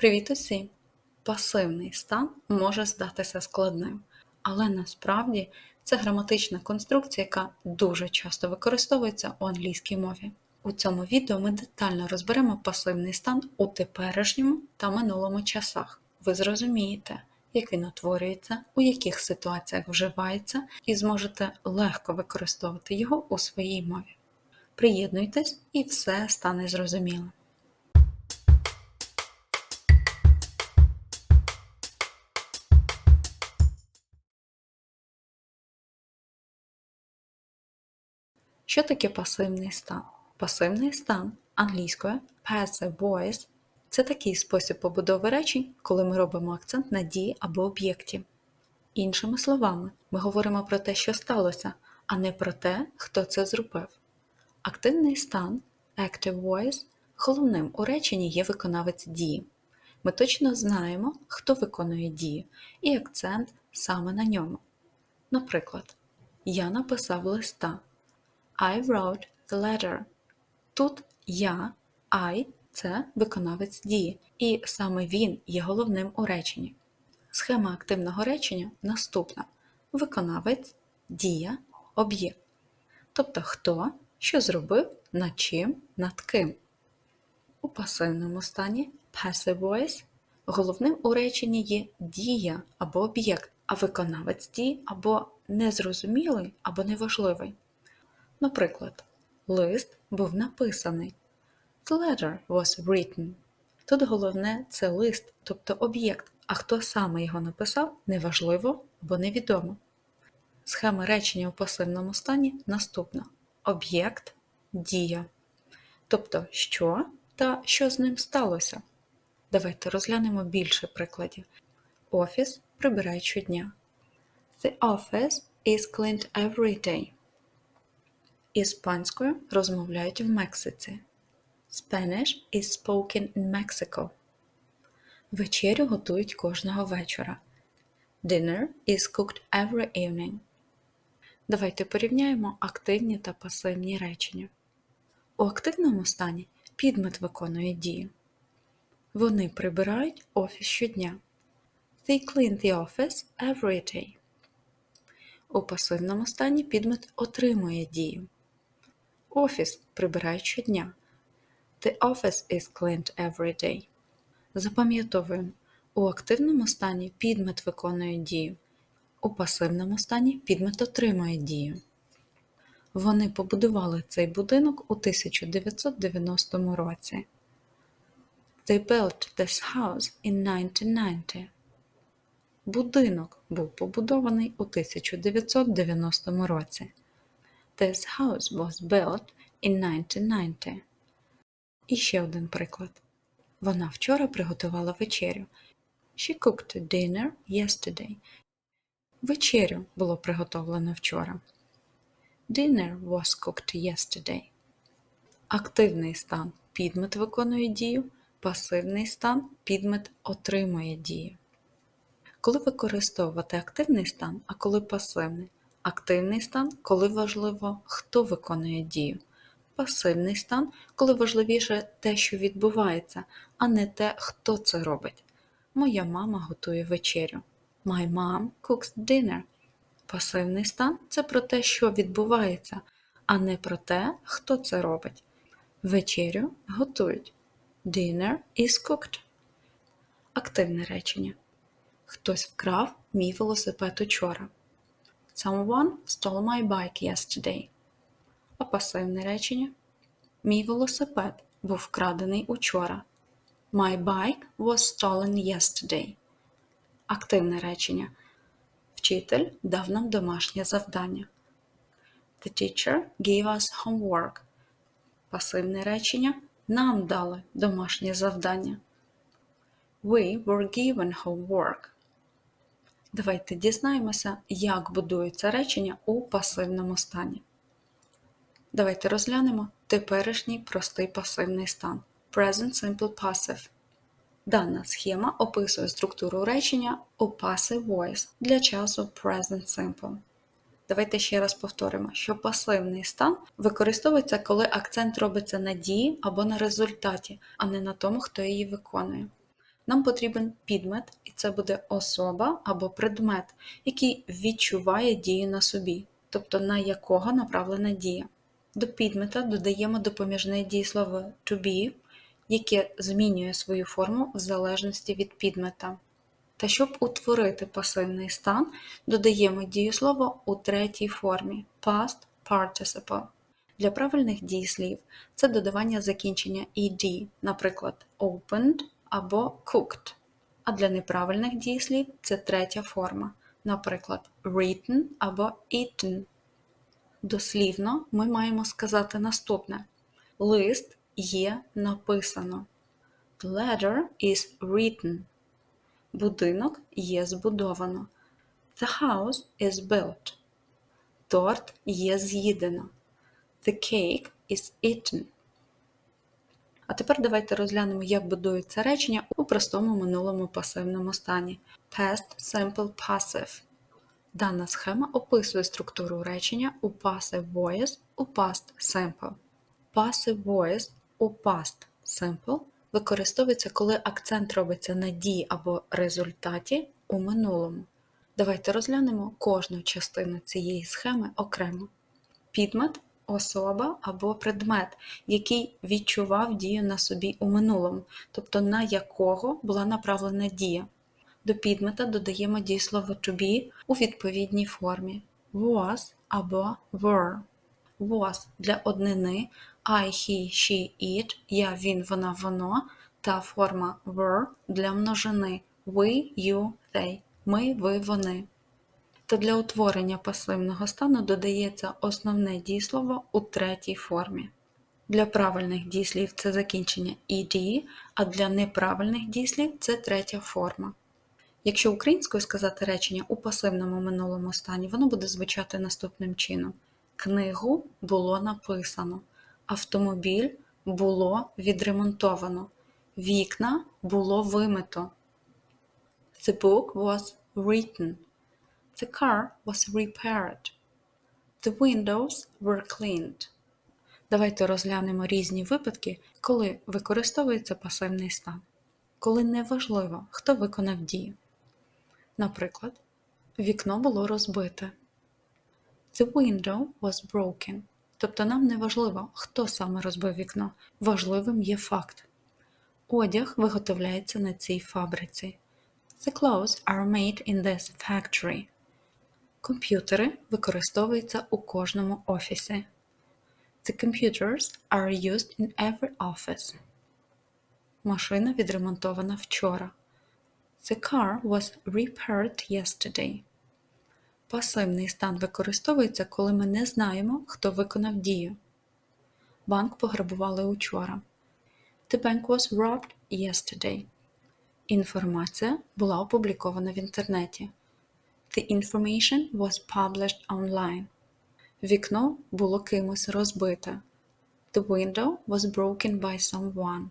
Привіт усім! Пасивний стан може здатися складним, але насправді це граматична конструкція, яка дуже часто використовується у англійській мові. У цьому відео ми детально розберемо пасивний стан у теперішньому та минулому часах. Ви зрозумієте, як він утворюється, у яких ситуаціях вживається, і зможете легко використовувати його у своїй мові. Приєднуйтесь і все стане зрозуміло. Що таке пасивний стан? Пасивний стан англійською passive voice – це такий спосіб побудови речень, коли ми робимо акцент на дії або об'єкті. Іншими словами, ми говоримо про те, що сталося, а не про те, хто це зробив. Активний стан active voice головним у реченні є виконавець дії. Ми точно знаємо, хто виконує дію, і акцент саме на ньому. Наприклад, я написав листа. I wrote the letter. Тут я, I це виконавець дії, і саме він є головним у реченні. Схема активного речення наступна: виконавець, дія, об'єкт. Тобто хто, що зробив, над чим, над ким. У пасивному стані passive voice головним у реченні є дія або об'єкт, а виконавець дії або незрозумілий, або неважливий. Наприклад, лист був написаний. The letter was written. Тут головне це лист, тобто об'єкт, а хто саме його написав, неважливо або невідомо. Схема речення у пасивному стані наступна: об'єкт, дія. Тобто, що та що з ним сталося. Давайте розглянемо більше прикладів. Офіс прибирають щодня. The office is cleaned every day. Іспанською розмовляють в Мексиці. Spanish is spoken in Mexico. Вечерю готують кожного вечора. Dinner is cooked every evening. Давайте порівняємо активні та пасивні речення. У активному стані підмет виконує дію. Вони прибирають офіс щодня. They clean the office every day. У пасивному стані підмет отримує дію. Офіс прибирають щодня. The office is cleaned every day. Запам'ятовуємо, у активному стані підмет виконує дію. У пасивному стані підмет отримує дію. Вони побудували цей будинок у 1990 році. They built this house in 1990. Будинок був побудований у 1990 році. This house was built in 1990. І ще один приклад. Вона вчора приготувала вечерю. She cooked dinner yesterday. Вечерю було приготовлено вчора. Dinner was cooked yesterday. Активний стан підмет виконує дію, пасивний стан підмет отримує дію. Коли використовувати активний стан, а коли пасивний? Активний стан, коли важливо, хто виконує дію. Пасивний стан, коли важливіше те, що відбувається, а не те, хто це робить. Моя мама готує вечерю. My mom cooks dinner. Пасивний стан це про те, що відбувається, а не про те, хто це робить. Вечерю готують. Dinner is cooked. Активне речення. Хтось вкрав мій велосипед учора. Someone stole my bike yesterday. А пасивне речення. Мій велосипед був вкрадений учора. My bike was stolen yesterday. Активне речення. Вчитель дав нам домашнє завдання. The teacher gave us homework. Пасивне речення. Нам дали домашнє завдання. We were given homework. Давайте дізнаємося, як будується речення у пасивному стані. Давайте розглянемо теперішній простий пасивний стан Present Simple Passive. Дана схема описує структуру речення у Passive Voice для часу Present Simple. Давайте ще раз повторимо, що пасивний стан використовується, коли акцент робиться на дії або на результаті, а не на тому, хто її виконує. Нам потрібен підмет, і це буде особа або предмет, який відчуває дію на собі, тобто на якого направлена дія. До підмета додаємо допоміжне дієслово to be, яке змінює свою форму в залежності від підмета. Та щоб утворити пасивний стан, додаємо дієслово у третій формі past participle. Для правильних дієслів це додавання закінчення ed, наприклад, opened або cooked. А для неправильних дієслів це третя форма, наприклад, written або eaten. Дослівно ми маємо сказати наступне: лист є написано. The letter is written. Будинок є збудовано. The house is built. Торт є з'їдено. The cake is eaten. А тепер давайте розглянемо, як будується речення у простому минулому пасивному стані. Past Simple Passive. Дана схема описує структуру речення у passive voice у past simple. Passive voice у past simple використовується, коли акцент робиться на дії або результаті у минулому. Давайте розглянемо кожну частину цієї схеми окремо. Підмет особа або предмет, який відчував дію на собі у минулому, тобто на якого була направлена дія. До підмета додаємо дієслово to be у відповідній формі was або were. Was для однини I, he, she, it, я, він, вона, воно та форма were для множини we, you, they, ми, ви, вони. Та для утворення пасивного стану додається основне дієслово у третій формі. Для правильних дієслів це закінчення ed, а для неправильних дієслів це третя форма. Якщо українською сказати речення у пасивному минулому стані, воно буде звучати наступним чином: Книгу було написано, автомобіль було відремонтовано, вікна було вимито. The book was written. The car was repaired. The windows were cleaned. Давайте розглянемо різні випадки, коли використовується пасивний стан. Коли неважливо, хто виконав дію. Наприклад, вікно було розбите. The window was broken. Тобто нам не важливо, хто саме розбив вікно. Важливим є факт. Одяг виготовляється на цій фабриці. The clothes are made in this factory. Комп'ютери використовуються у кожному офісі. The computers are used in every office. Машина відремонтована вчора. The car was repaired yesterday. Пасивний стан використовується, коли ми не знаємо, хто виконав дію. Банк пограбували учора. The bank was robbed yesterday. Інформація була опублікована в інтернеті. The information was published online. Вікно було кимось розбите. The window was broken by someone.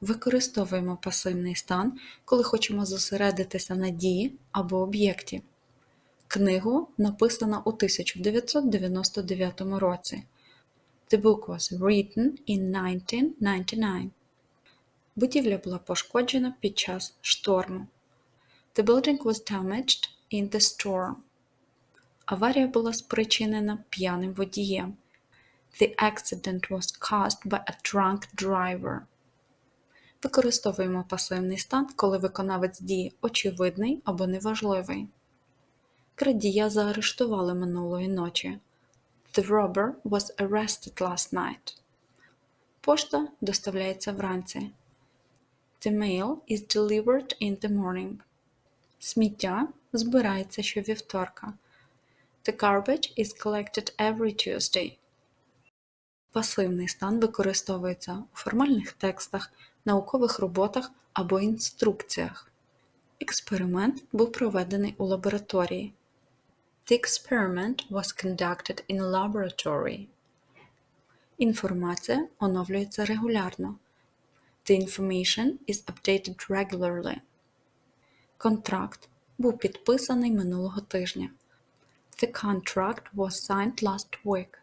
Використовуємо пасивний стан, коли хочемо зосередитися на дії або об'єкті. Книгу написано у 1999 році. The book was written in 1999. Будівля була пошкоджена під час шторму. The building was damaged in the storm. Аварія була спричинена п'яним водієм. The accident was caused by a drunk driver. Використовуємо пасивний стан, коли виконавець дії очевидний або неважливий. Крадія заарештували минулої ночі. The robber was arrested last night. Пошта доставляється вранці. The mail is delivered in the morning. Сміття збирається щовівторка. The garbage is collected every Tuesday. Пасивний стан використовується у формальних текстах, наукових роботах або інструкціях. Експеримент був проведений у лабораторії. The experiment was conducted in a laboratory. Інформація оновлюється регулярно. The information is updated regularly. Контракт був підписаний минулого тижня. The contract was signed last week.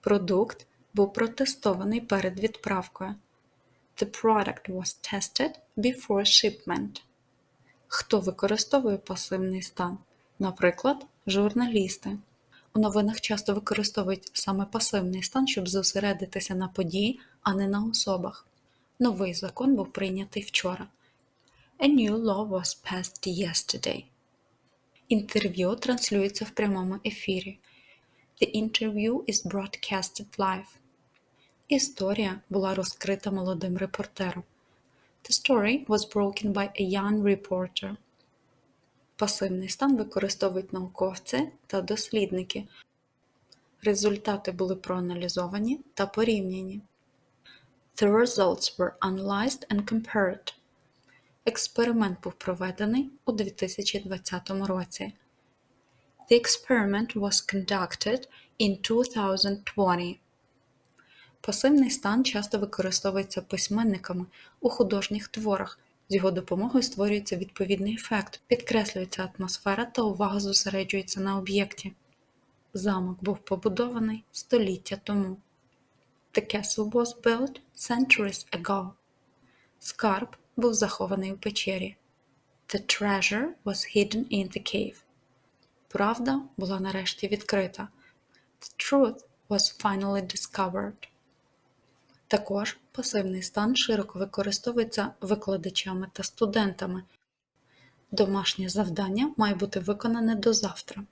Продукт був протестований перед відправкою. The product was tested before shipment. Хто використовує пасивний стан? Наприклад, журналісти. У новинах часто використовують саме пасивний стан, щоб зосередитися на події, а не на особах. Новий закон був прийнятий вчора. A new law was passed yesterday. Інтерв'ю транслюється в прямому ефірі. The interview is broadcasted live. Історія була розкрита молодим репортером. The story was broken by a young reporter. Пасивний стан використовують науковці та дослідники. Результати були проаналізовані та порівняні. The results were analyzed and compared. Експеримент був проведений у 2020 році. The experiment was conducted in 2020. Пасивний стан часто використовується письменниками у художніх творах. З його допомогою створюється відповідний ефект, підкреслюється атмосфера та увага зосереджується на об'єкті. Замок був побудований століття тому. The castle was built centuries ago. Скарб був захований у печері. The treasure was hidden in the cave. Правда була нарешті відкрита. The truth was finally discovered. Також пасивний стан широко використовується викладачами та студентами. Домашнє завдання має бути виконане до завтра.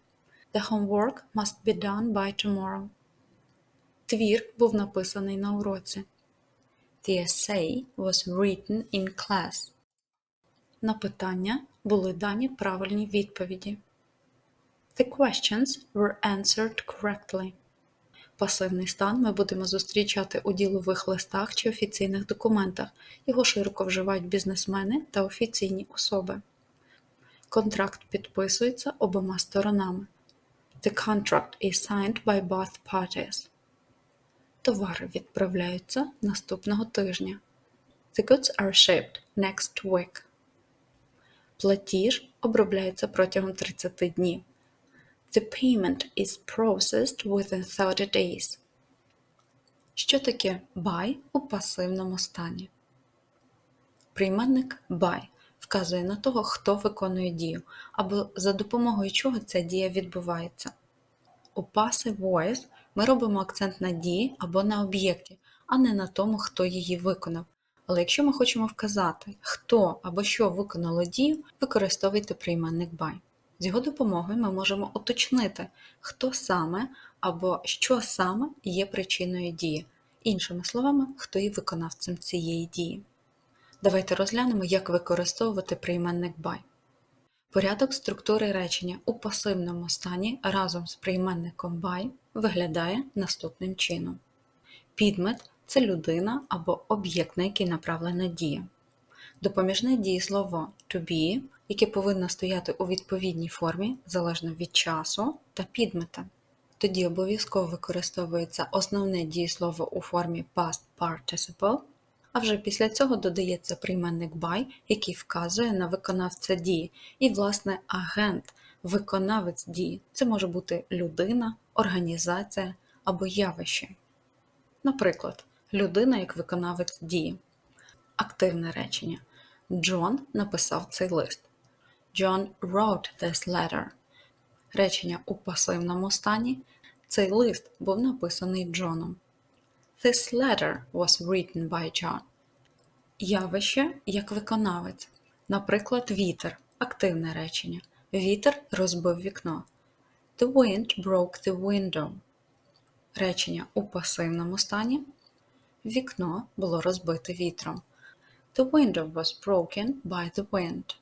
The homework must be done by tomorrow. Твір був написаний на уроці. The essay was written in class. На питання були дані правильні відповіді. The questions were answered correctly. Пасивний стан ми будемо зустрічати у ділових листах чи офіційних документах. Його широко вживають бізнесмени та офіційні особи. Контракт підписується обома сторонами. The contract is signed by both parties. Товари відправляються наступного тижня. The goods are shipped next week. Платіж обробляється протягом 30 днів. The payment is processed within 30 days. Що таке buy у пасивному стані? Прийменник buy вказує на того, хто виконує дію, або за допомогою чого ця дія відбувається. У passive voice ми робимо акцент на дії або на об'єкті, а не на тому, хто її виконав. Але якщо ми хочемо вказати, хто або що виконало дію, використовуйте прийменник by. З його допомогою ми можемо уточнити, хто саме або що саме є причиною дії, іншими словами, хто є виконавцем цієї дії. Давайте розглянемо, як використовувати прийменник by. Порядок структури речення у пасивному стані разом з прийменником by виглядає наступним чином. Підмет це людина або об'єкт, на який направлена дія. Допоміжне дієслово to be, яке повинно стояти у відповідній формі залежно від часу та підмета. Тоді обов'язково використовується основне дієслово у формі past participle, а вже після цього додається прийменник by, який вказує на виконавця дії, і, власне, агент, виконавець дії. Це може бути людина, організація або явище. Наприклад, людина як виконавець дії. Активне речення. Джон написав цей лист. John wrote this letter. Речення у пасивному стані. Цей лист був написаний Джоном. This letter was written by John. Явище як виконавець. Наприклад, вітер. Активне речення. Вітер розбив вікно. The wind broke the window. Речення у пасивному стані. Вікно було розбите вітром. The window was broken by the wind.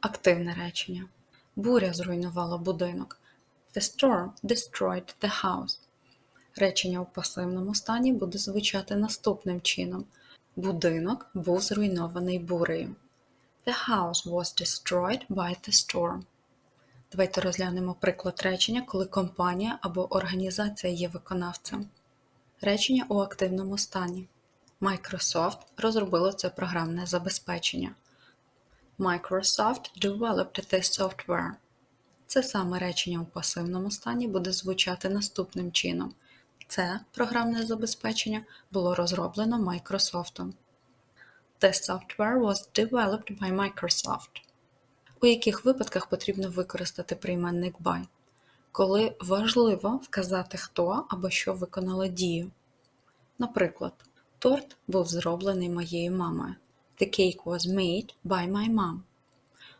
Активне речення. Буря зруйнувала будинок. The storm destroyed the house. Речення у пасивному стані буде звучати наступним чином. Будинок був зруйнований бурею. The house was destroyed by the storm. Давайте розглянемо приклад речення, коли компанія або організація є виконавцем. Речення у активному стані. Microsoft розробило це програмне забезпечення. Microsoft developed this software. Це саме речення у пасивному стані буде звучати наступним чином. Це програмне забезпечення було розроблено Microsoft. The software was developed by Microsoft. У яких випадках потрібно використати прийменник by? Коли важливо вказати, хто або що виконало дію. Наприклад, торт був зроблений моєю мамою. The cake was made by my mom.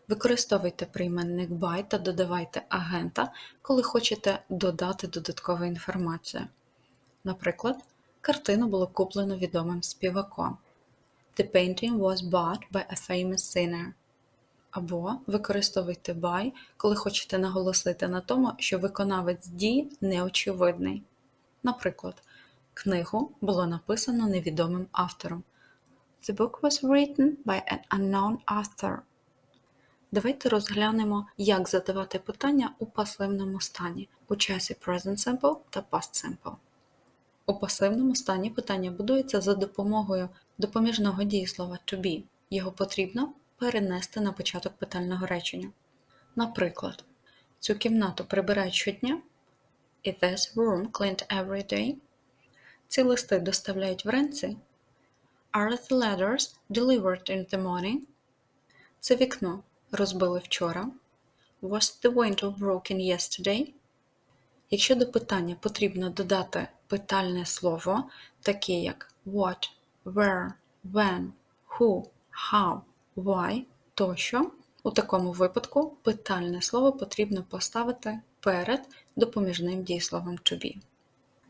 Використовуйте прийменник by та додавайте агента, коли хочете додати додаткову інформацію. Наприклад, картину було куплено відомим співаком. The painting was bought by a famous singer. Або використовуйте by, коли хочете наголосити на тому, що виконавець дії неочевидний. Наприклад, книгу було написано невідомим автором. The book was written by an unknown author. Давайте розглянемо, як задавати питання у пасивному стані у часі Present Simple та Past Simple. У пасивному стані питання будується за допомогою допоміжного дієслова to be. Його потрібно перенести на початок питального речення. Наприклад, цю кімнату прибирають щодня. Is this room cleaned every day? Ці листи доставляють вранці. Are the letters delivered in the morning? Це вікно розбили вчора. Was the window broken yesterday? Якщо до питання потрібно додати питальне слово, таке як what, where, when, who, how, why тощо, у такому випадку питальне слово потрібно поставити перед допоміжним дієсловом to be.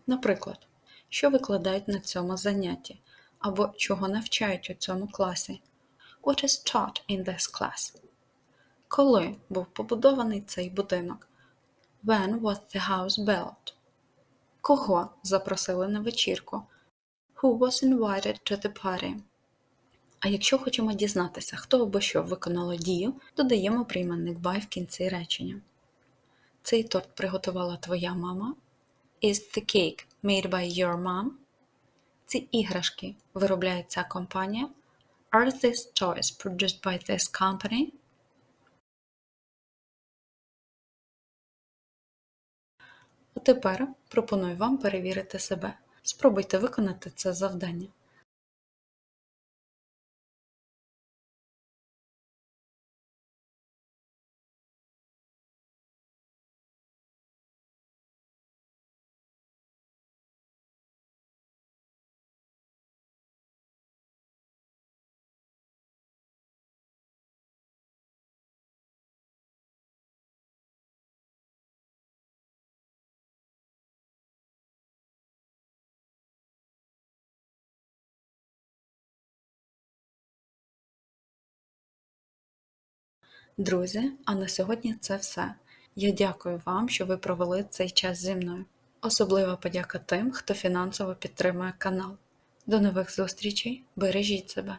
Наприклад, що викладають на цьому занятті, або чого навчають у цьому класі. What is taught in this class? Коли був побудований цей будинок? When was the house built? Кого запросили на вечірку? Who was invited to the party? А якщо хочемо дізнатися, хто або що виконало дію, додаємо прийменник by в кінці речення. Цей торт приготувала твоя мама. Is the cake made by your mom? Ці іграшки виробляє ця компанія. Are these toys produced by this company? Тепер пропоную вам перевірити себе. Спробуйте виконати це завдання. Друзі, а на сьогодні це все. Я дякую вам, що ви провели цей час зі мною. Особлива подяка тим, хто фінансово підтримує канал. До нових зустрічей, бережіть себе!